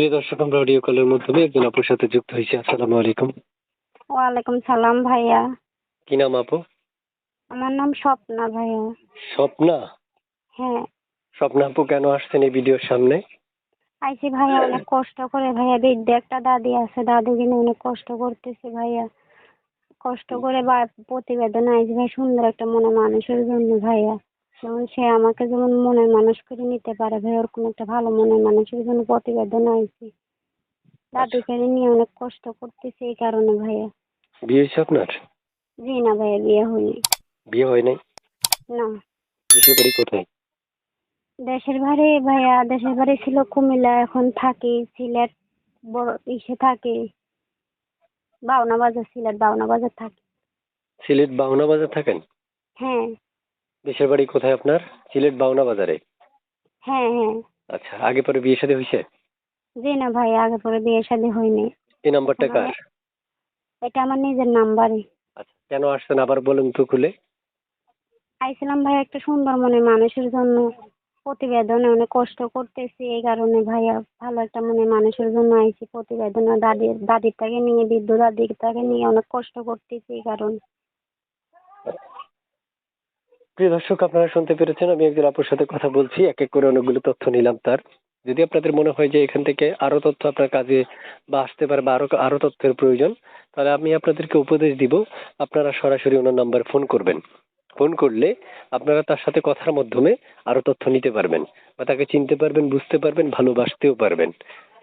প্রিয় দর্শক আমরা অডিও কলের মাধ্যমে একজন আপুর সাথে যুক্ত হয়েছি। আসসালামু আলাইকুম। ওয়ালাইকুম সালাম ভাইয়া। কি নাম আপু? আমার নাম স্বপ্না ভাইয়া। স্বপ্না? হ্যাঁ। স্বপ্না আপু কেন আসছেন এই ভিডিওর সামনে? আইসি ভাইয়া অনেক কষ্ট করে ভাইয়া। বৃদ্ধ একটা দাদি আছে দাদি কিনে অনেক কষ্ট করতেছে ভাইয়া। কষ্ট করে বা প্রতিবেদন আইসি ভাই সুন্দর একটা মনে মানুষের জন্য ভাইয়া। সে আমাকে যেমন মনে মানুষ করে নিতে পারে ভাই ওরকম একটা ভালো মনে মানুষের জন্য প্রতিবেদন আইসি দাদিকে নিয়ে অনেক কষ্ট করতেছে এই কারণে ভাইয়া। বিয়ে হয়েছে আপনার? জি না ভাইয়া বিয়ে হয়নি। বিয়ে হয় নাই? না। দেশের বাড়ি কোথায়? দেশের বাড়ি ভাইয়া দেশের বাড়ি ছিল কুমিল্লা এখন থাকি সিলেট বড় ইসে থাকি। বাউনা বাজার সিলেট বাউনা বাজার থাকি। সিলেট বাউনা বাজার থাকেন? হ্যাঁ। দেশের বাড়ি কোথায় আপনার? সিলেট বাউনা বাজারে। হ্যাঁ হ্যাঁ। আচ্ছা আগে পরে বিয়ে শাদী হয়েছে? জি না ভাই আগে পরে বিয়ে শাদী হয়নি। এই নাম্বারটা কার? এটা আমার নিজের নাম্বারই। আচ্ছা কেন আসছেন আবার বলেন তো খুলে। আইছিলাম ভাই একটা সুন্দর মনে মানুষের জন্য প্রতিবেদনে অনেক কষ্ট করতেছি এই কারণে ভাইয়া ভালো একটা মনে মানুষের জন্য আইছি প্রতিবেদনে। দাদির দাদিটাকে নিয়ে বৃদ্ধ দাদিটাকে নিয়ে অনেক কষ্ট করতেছি এই কারণে। প্রিয় দর্শক, আপনারা শুনতে পেরেছেন, আমি একজন আপুর সাথে কথা বলছি। এক এক করে অনেকগুলো তথ্য নিলাম তার। যদি আপনাদের মনে হয় যে এখান থেকে আরও তথ্য আপনার কাজে বা আসতে পারে বা আরও আরও তথ্যের প্রয়োজন, তাহলে আমি আপনাদেরকে উপদেশ দিব, আপনারা সরাসরি ওনার নাম্বার ফোন করবেন। ফোন করলে আপনারা তার সাথে কথার মাধ্যমে আরও তথ্য নিতে পারবেন বা তাকে চিনতে পারবেন, বুঝতে পারবেন, ভালোবাসতেও পারবেন।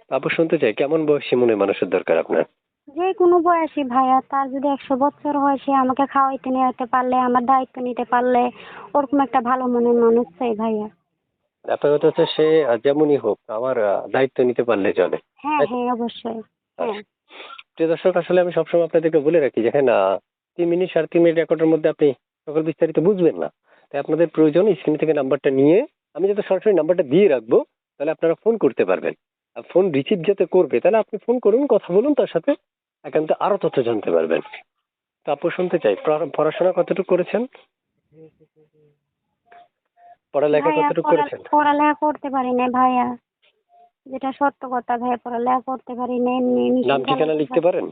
আপু, শুনতে চাই, কেমন বয়সী মনে মানুষের দরকার আপনার? যে কোনো বয়সী ভাইয়া তার যদি একশো বছর হয় সে আমাকে খাওয়াইতে নিয়ে যেতে পারলে আমার দায়িত্ব নিতে পারলে ওরকম একটা ভালো মনের মানুষ চাই ভাইয়া। আপনার কথা হচ্ছে সে যেমনই হোক আমার দায়িত্ব নিতে পারলে চলে। হ্যাঁ হ্যাঁ অবশ্যই। হ্যাঁ। আচ্ছা। প্রিয় দর্শক আসলে আমি সবসময় আপনাদেরকে বলে রাখি যে হ্যাঁ তিন মিনিট সাড়ে তিন মিনিট রেকর্ডের মধ্যে আপনি সকল বিস্তারিত বুঝবেন না। তাই আপনাদের প্রয়োজন স্ক্রিন থেকে নাম্বারটা নিয়ে আমি যাতে সরাসরি নাম্বারটা দিয়ে রাখব তাহলে আপনারা ফোন করতে পারবেন। আর ফোন রিসিভ যাতে করবে তাহলে আপনি ফোন করুন কথা বলুন তার সাথে একান্ত আরও তথ্য জানতে পারবেন। তো আপু শুনতে চাই পড়াশোনা কতটুকু করেছেন? পড়ালেখা কতটুকু করেছেন? পড়ালেখা করতে পারি না ভাইয়া। যেটা সত্য কথা ভাইয়া পড়ালেখা করতে পারি না এমনি এমনি নাম ঠিকানা লিখতে পারেন?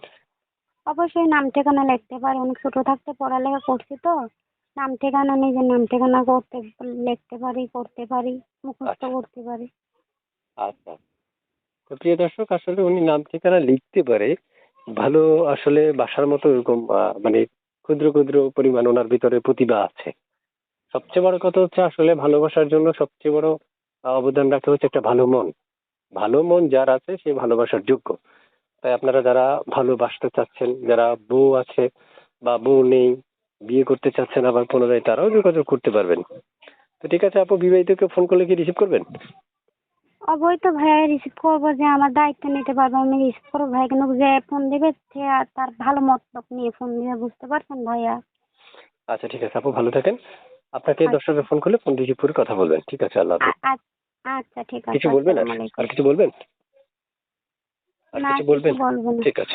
অবশ্যই নাম ঠিকানা লিখতে পারি অনেক ছোট থাকতে পড়ালেখা করছি তো। নাম ঠিকানা নিজের নাম ঠিকানা করতে লিখতে পারি করতে পারি মুখস্থ আচ্ছা। করতে পারি। আচ্ছা। তো প্রিয় দর্শক আসলে উনি নাম ঠিকানা লিখতে পারে ভালো আসলে বাসার মতো এরকম মানে ক্ষুদ্র ক্ষুদ্র পরিমাণ ওনার ভিতরে প্রতিভা আছে। সবচেয়ে বড় কথা হচ্ছে আসলে ভালোবাসার জন্য সবচেয়ে বড় অবদান রাখে হচ্ছে একটা ভালো মন। ভালো মন যার আছে সে ভালোবাসার যোগ্য। তাই আপনারা যারা ভালোবাসতে চাচ্ছেন, যারা বউ আছে বা বউ নেই, বিয়ে করতে চাচ্ছেন আবার পুনরায় তারাও যোগাযোগ করতে পারবেন। তো ঠিক আছে আপু, বিবাহিতকে ফোন করলে কি রিসিভ করবেন? অবৈ তো ভাইয়া রিসিভ করব যে আমার দায়িত্ব নিতে পারব। আমি রিসিভ করব ভাই কেন যে ফোন দেবে সে আর তার ভালো মতলব নিয়ে ফোন দেবে বুঝতে পারছেন ভাইয়া? আচ্ছা ঠিক আছে আপু ভালো থাকেন। আপনাকে আচ্ছা। দর্শকের ফোন করলে ফোন রিসিভ করে কথা বলবেন। ঠিক আছে আল্লাহ হাফেজ। আ- আ- আচ্ছা ঠিক আছে কিছু বলবেন আর? কিছু বলবেন? আর কিছু বলবেন? ঠিক আছে।